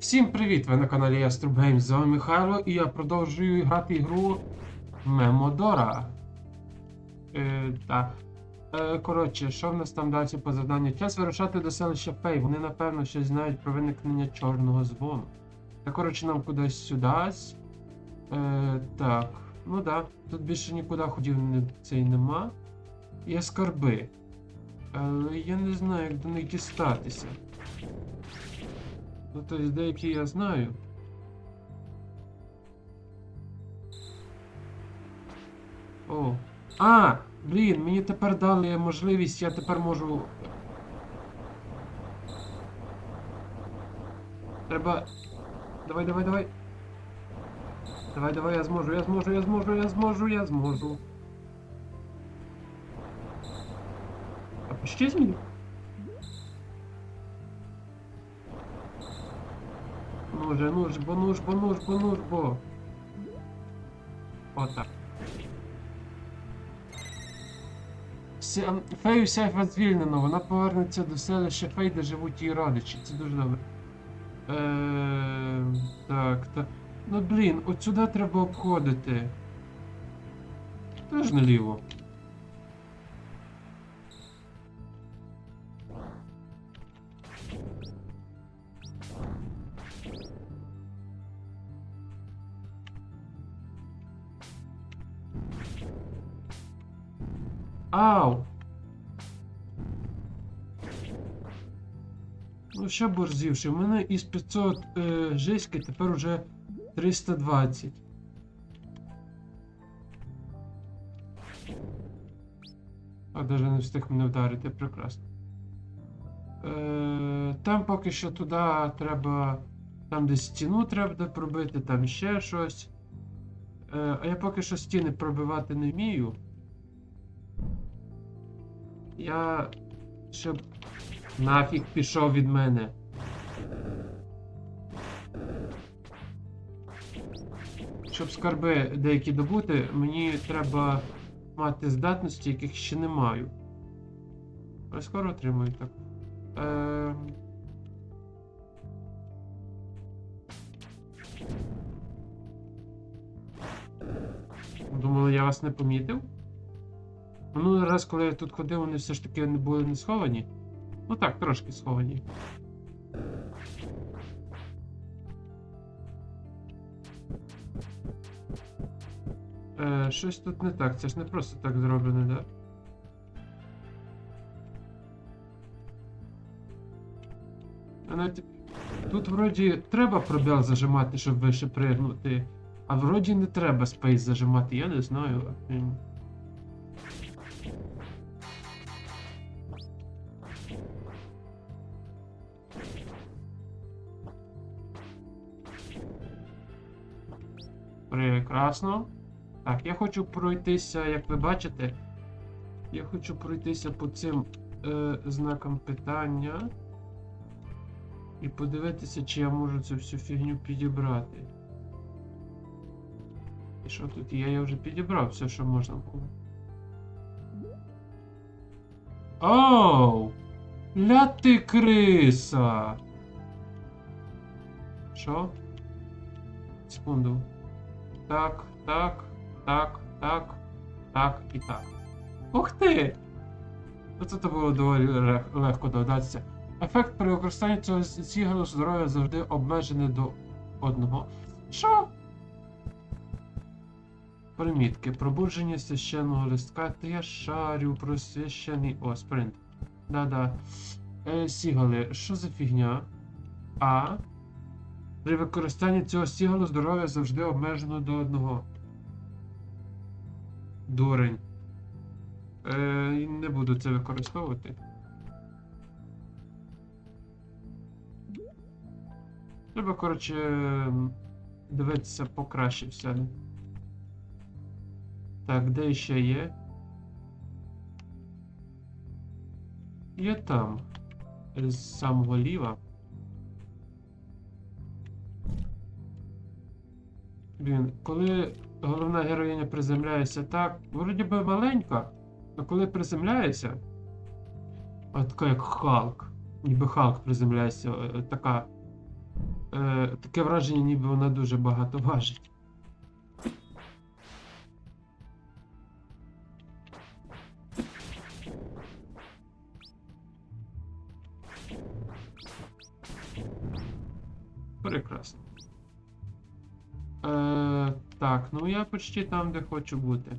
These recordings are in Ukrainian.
Всім привіт! Ви на каналі Яструб Геймс. З вами Михайло і я продовжую грати ігру Мемодора. Е, так. Е, коротше, що в нас там далі по завданню? Час вирушати до селища Фей. Вони напевно щось знають про виникнення чорного дзвону. Та коротше нам кудись сюди. Е, так. Ну да, тут більше нікуди ходів не, цей нема. Є скарби. Але я не знаю, як до них дістатися. Ну, тобто деякі я знаю. О. А! Блін, мені тепер дали можливість, я тепер можу. Треба. Давай, давай, давай. Давай, давай, я зможу, я зможу, я зможу, я зможу, я зможу. А почти зміг? Ну же, ну ж, бо, ну ж, бо, ну ж, бо, ну ж, бо. Отак. Ся- Фею Сейфа звільнено, вона повернеться до селища Фей, де живуть її родичі. Це дуже добре. Е, так, так. Ну блін, от сюди треба обходити. Теж наліво. Ще борзівши. У мене із 500 е, жиськи тепер уже 320. А, даже не встиг мене вдарити, прекрасно. Е, там поки що туди треба. Там де стіну треба пробити, там ще щось. Е, а я поки що стіни пробивати не вмію. Я щоб нафіг пішов від мене. Щоб скарби деякі добути, мені треба мати здатності, яких ще не маю. Але скоро отримую так. Е... Думали, я вас не помітив? Минулий раз, коли я тут ходив, вони все ж таки не були не сховані. Ну так, трошки сховані. Е, щось тут не так, це ж не просто так зроблено, да? А Тут вроді треба пробіл зажимати, щоб вище пригнути, а вроді не треба спейс зажимати, я не знаю. Прекрасно. Так, я хочу пройтися, як ви бачите. Я хочу пройтися по цим е, знакам питання. І подивитися, чи я можу цю всю фігню підібрати. І що тут є? Я вже підібрав все, що можна було. Оу! Ля ти криса! Що? Секунду. Так, так, так, так, так і так. Ух ти! Оце то було доволі легко догадатися. Ефект при використанні цього сігалу здоров'я завжди обмежений до одного. Що? Примітки. Пробудження священного листка. Та я шарю про священний. О, спринт. Да-да. Е, сігали. Що за фігня? А. При використанні цього сігалу здоров'я завжди обмежено до одного. Дурень. Е, не буду це використовувати. Треба, коротше, дивитися покраще в себе. Так, де ще є? Є там. З самого ліва. Блін, коли головна героїня приземляється так, вроді би маленька, а коли приземляється, от така як Халк, ніби Халк приземляється, е, така Е, таке враження, ніби вона дуже багато важить. Прекрасно. Е, так, ну я почти там, де хочу бути.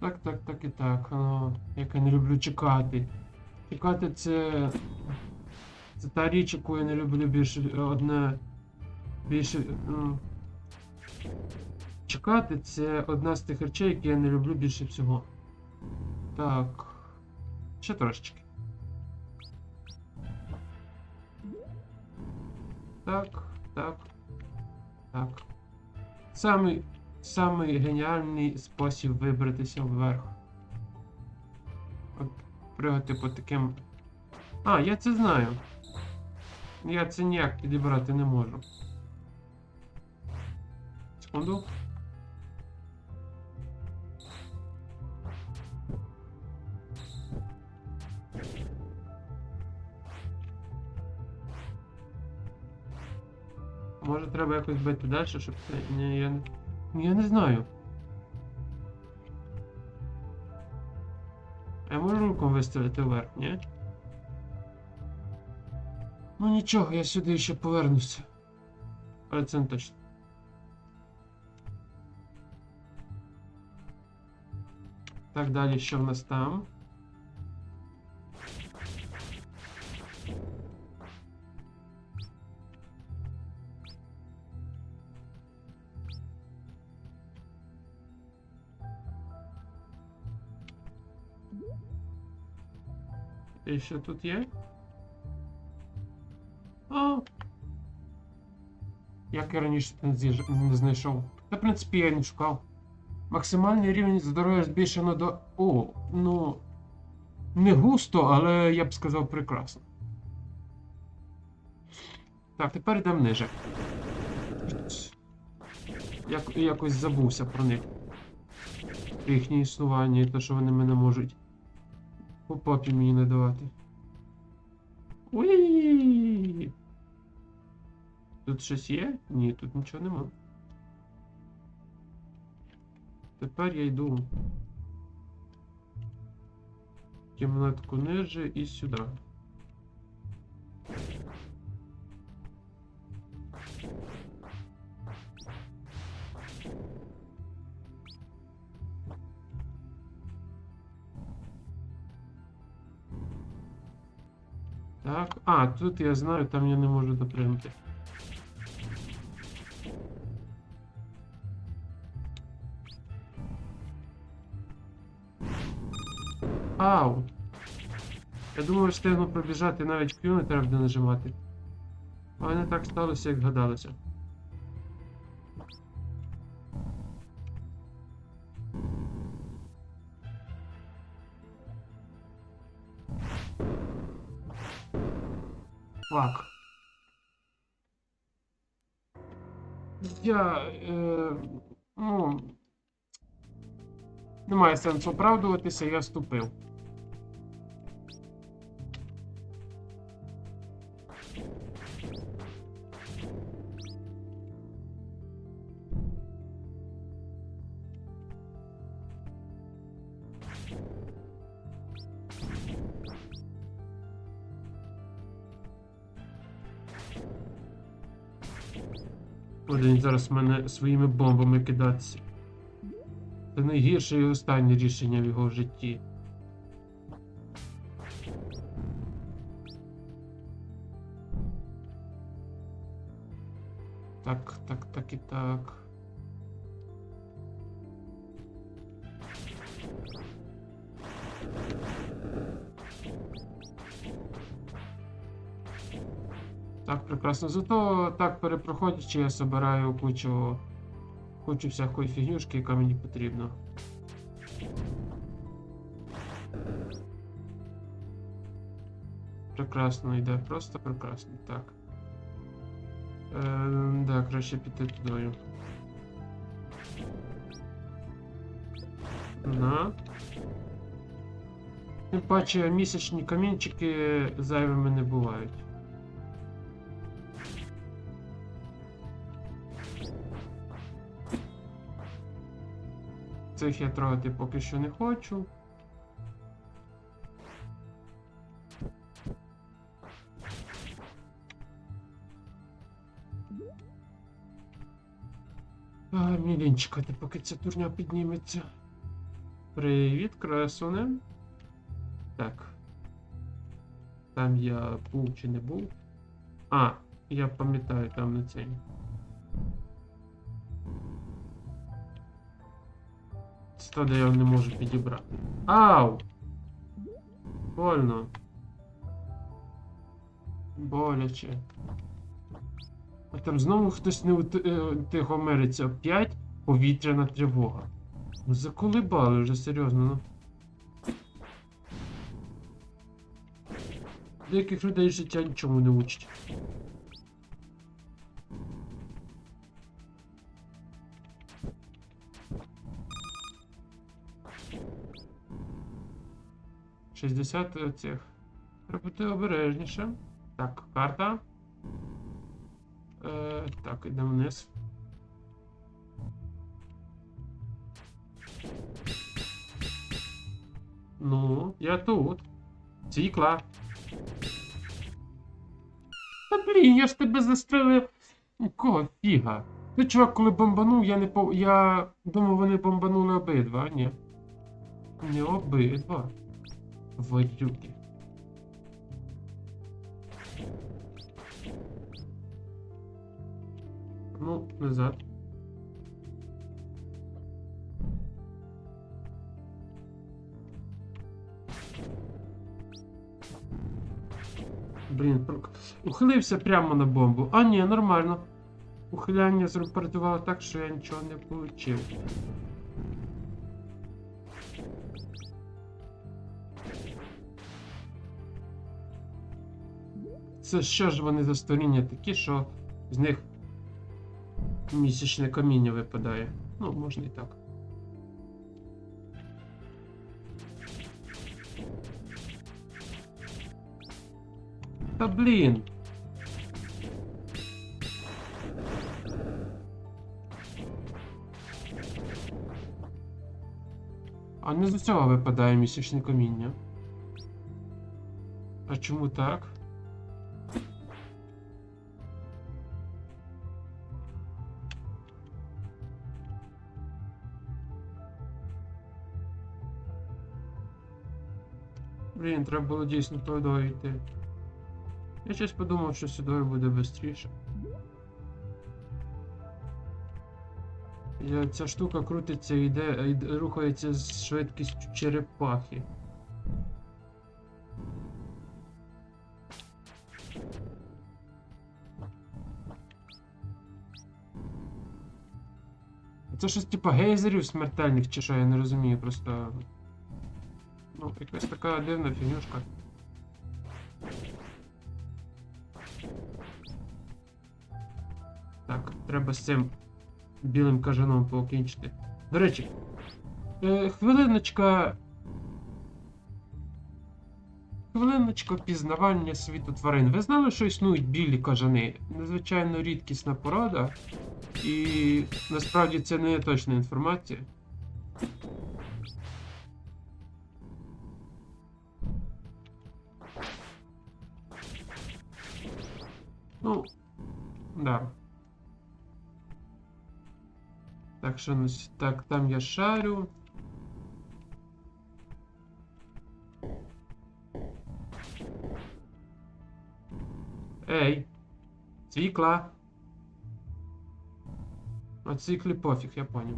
Так, так, так і так. О, як я не люблю чекати. Чекати це. Це та річ, яку я не люблю більше одне. Більше. Чекати це одна з тих речей, які я не люблю більше всього. Так. Ще трошечки. Так, так. Так. Самий, самий геніальний спосіб вибратися вверх. От пригати по таким. А, я це знаю. Я це ніяк підібрати не можу. Секунду. Може треба якось бити далі, щоб це. Ні, я не. Я не знаю. Я можу руком виставити вверх, ні? Ну нічого, я сюди ще повернуся. Але це не точно. Так, далі, що в нас там? І що тут є? А. Як я раніше не знайшов. Та, в принципі, я не шукав. Максимальний рівень здоров'я збільшено до. О, ну. Не густо, але я б сказав прекрасно. Так, тепер йдемо ниже. Як, якось забувся про них. Про їхнє існування і те, що вони мене можуть по попі мені не давати. Уї! Тут щось є? Ні, тут нічого нема. Тепер я йду. Кімнатку ниже і сюди. Так. А, тут я знаю, там я не можу допригнути. Ау! Я думав, встигну пробіжати, навіть Q не треба буде нажимати. Але не так сталося, як гадалося. Фак. Я. Е, ну. Немає сенсу оправдуватися, я ступив. Один зараз мене своїми бомбами кидатися. Це найгірше і останнє рішення в його житті. Так, так прекрасно. Зато так перепроходячи, я собираю кучу, кучу всякої фігнюшки, яка мені потрібна. Прекрасно йде, просто прекрасно. Так. Е, да, краще піти тудою. На. Тим паче місячні камінчики зайвими не бувають. Цих я трогати поки що не хочу. Чекати, поки ця турня підніметься. Привіт, красуне. Так. Там я був чи не був. А, я пам'ятаю там на цей. Це де я не можу підібрати. Ау! Больно. Боляче. А там знову хтось не утихомириться. Опять повітряна тривога. Заколебали вже серйозно, ну. Деяких людей життя нічому не учить. Шістдесят цих. Треба бути обережніше. Так, карта. Е, так, йдемо вниз. Ну, я тут. Цікла. Та блін, я ж тебе застрелив. Кого фіга? Ти чувак, коли бомбанув, я не по. Я думав, вони бомбанули обидва, ні. Не обидва. Тварюки. Ну, назад. Блін, ухилився прямо на бомбу. А ні, нормально. Ухиляння зрепортувало так, що я нічого не получив. Це що ж вони за створіння такі, що з них місячне каміння випадає. Ну, можна і так. Та блін. А не з цього випадає місячне каміння. А чому так? Блін, треба було дійсно туди йти. Я щось подумав, що сюди буде швидше. Ця штука крутиться і йде, йде- рухається з швидкістю черепахи. Це щось типа гейзерів смертельних чи що, я не розумію, просто. Ну, якась така дивна фігнюшка. Треба з цим білим кажаном покінчити. До речі, е, хвилиночка. Хвилиночка пізнавання світу тварин. Ви знали, що існують білі кажани? Незвичайно рідкісна порода. І насправді це не точна інформація. Так що ну, с- так, там я шарю. Ей, цикла. А циклі пофіг, я понял.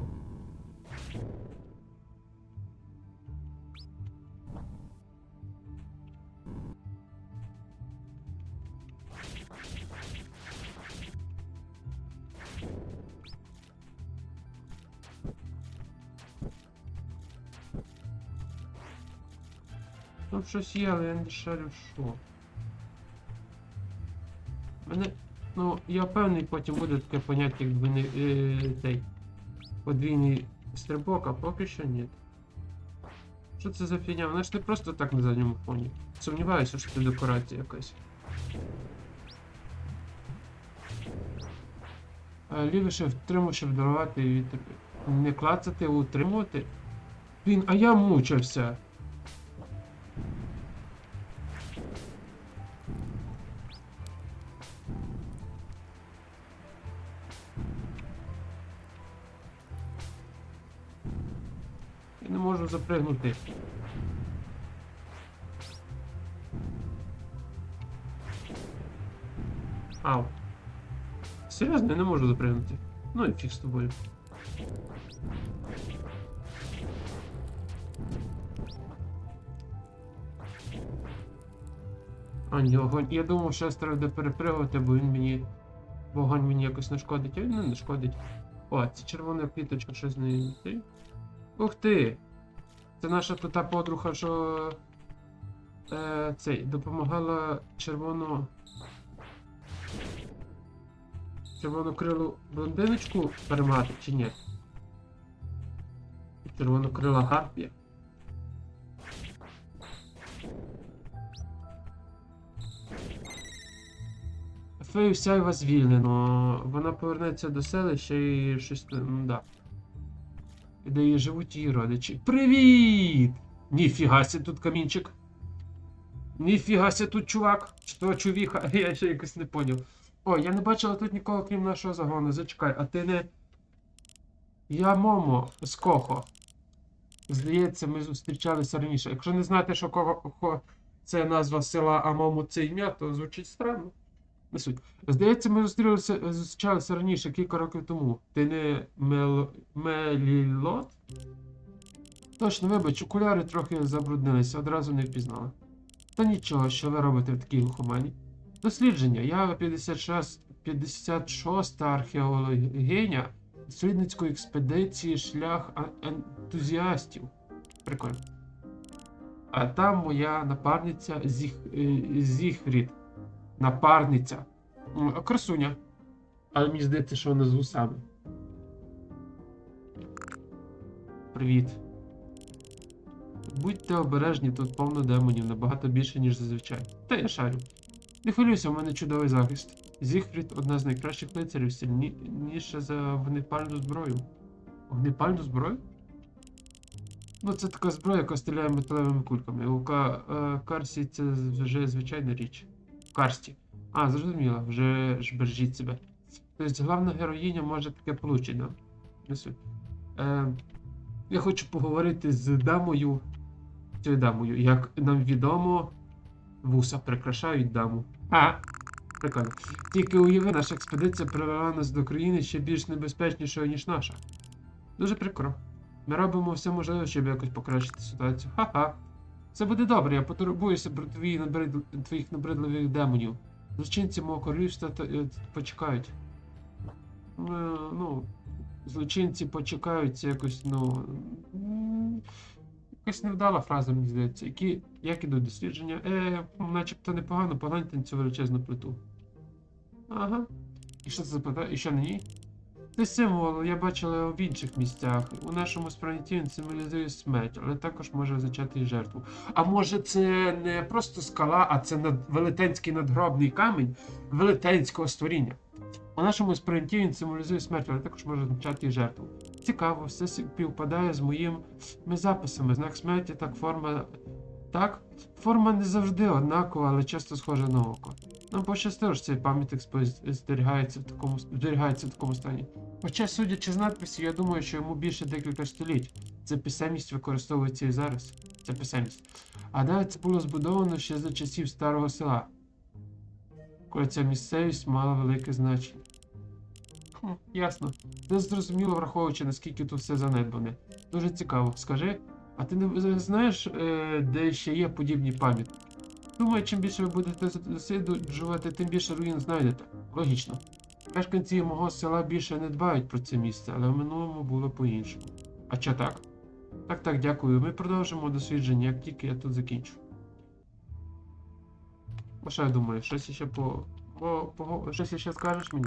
Тут щось є, але я не шарю що. Мене Ну, я впевнений, потім буде таке поняття, як двійний, е, подвійний стрибок, а поки що ні. Що це за фігня? Вона ж не просто так на задньому фоні. Сумніваюся, що це декорація якась. Лівіше втримав, щоб дарувати вітер. Не клацати, утримувати. Блін, а я мучився. Не. Ау. Серйозно, я не можу запригнути. Ну і фіг з тобою. А, ні, огонь. Я думав, що треба буде перепригувати, бо він мені. Вогонь мені якось не шкодить, а він не шкодить. О, це червона квіточка, щось з нею. Ух ти! Це наша та подруга, що. Е, цей, допомагала червону. Червонокрилу блондиночку перемати, чи ні? Червонокрила гарпія. Фею сяйва звільнено. Вона повернеться до селища і щось там, да. Де її живуть її родичі. Привіт! Ніфіга ся тут камінчик. Ніфіга ся тут чувак. Що чувіха? Я ще якось не поняв. О, я не бачила тут нікого, крім нашого загону. Зачекай, а ти не. Я Момо з Кохо. Здається, ми зустрічалися раніше. Якщо не знаєте, що Кохо це назва села, а Момо це ім'я, то звучить странно. Не суть. Здається, ми зустрілися, зустрічалися раніше, кілька років тому. Ти не Мел... Мелілот? Точно, вибач, окуляри трохи забруднилися, одразу не впізнала. Та нічого, що ви робите в такій глухомані? Дослідження. Я 56, 56 археологиня дослідницької експедиції шлях ентузіастів. Прикольно. А там моя напарниця Зіх... е, Зіхрід. Напарниця. Красуня. Але мені здається, що вона з вусами. Привіт. Будьте обережні, тут повно демонів, набагато більше, ніж зазвичай. Та я шарю. Не хвилюйся, у мене чудовий захист. Зігфрід одна з найкращих лицарів, сильніша за вогнепальну зброю. Вогнепальну зброю? Ну, це така зброя, яка стріляє металевими кульками. У е, Карсі це вже звичайна річ. Карсті. А, зрозуміло, вже ж бережіть себе. Тобто головна героїня може таке получити, суть. Е, я хочу поговорити з дамою. Цією дамою. Як нам відомо, вуса прикрашають даму. А, прикольно. Тільки уяви, наша експедиція привела нас до країни ще більш небезпечнішої, ніж наша. Дуже прикро. Ми робимо все можливе, щоб якось покращити ситуацію. Ха-ха. Все буде добре, я потурбуюся про набрид... твоїх набридливих демонів. Злочинці мого королівства та- е, почекають. Е, ну, злочинці почекають, це якось, ну. Якась невдала фраза, мені здається. Які, як ідуть дослідження? Е, начебто непогано, погляньте на цю величезну плиту. Ага. І що це за плита? І що на ній? Це символ, я бачила в інших місцях. У нашому сприйнятті він символізує смерть, але також може означати і жертву. А може це не просто скала, а це над... велетенський надгробний камінь велетенського створіння. У нашому сприйнятті він символізує смерть, але також може означати і жертву. Цікаво, все співпадає з моїми записами. Знак смерті, так форма. Так, форма не завжди однакова, але часто схожа на око. Нам пощастило, що цей пам'ятник зберігається в такому зберігається в такому стані. Хоча, судячи з надписів, я думаю, що йому більше декілька століть. Ця писемність використовується і зараз. Ця писемність. А далі це було збудовано ще за часів старого села, коли ця місцевість мала велике значення. Хм, ясно. Це зрозуміло, враховуючи, наскільки тут все занедбане. Дуже цікаво. Скажи, а ти не знаєш, е, де ще є подібні пам'ятки? Думаю, чим більше ви будете досліджувати, тим більше руїн знайдете. Логічно. Мешканці мого села більше не дбають про це місце, але в минулому було по-іншому. А що так? Так, так, дякую. Ми продовжимо дослідження, як тільки я тут закінчу. А що я думаю, щось ще по Бо, пого- щось ще скажеш мені?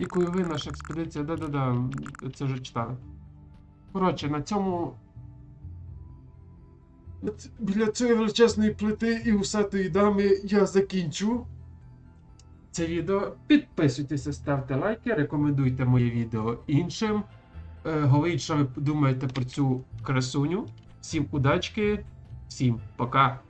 І Куєви, наша експедиція, да-да-да, це вже читали. Коротше, на цьому. Біля цієї величезної плити і усатої дами я закінчу це відео. Підписуйтеся, ставте лайки, рекомендуйте моє відео іншим. Е, Говоріть, що ви думаєте про цю красуню. Всім удачки, всім пока.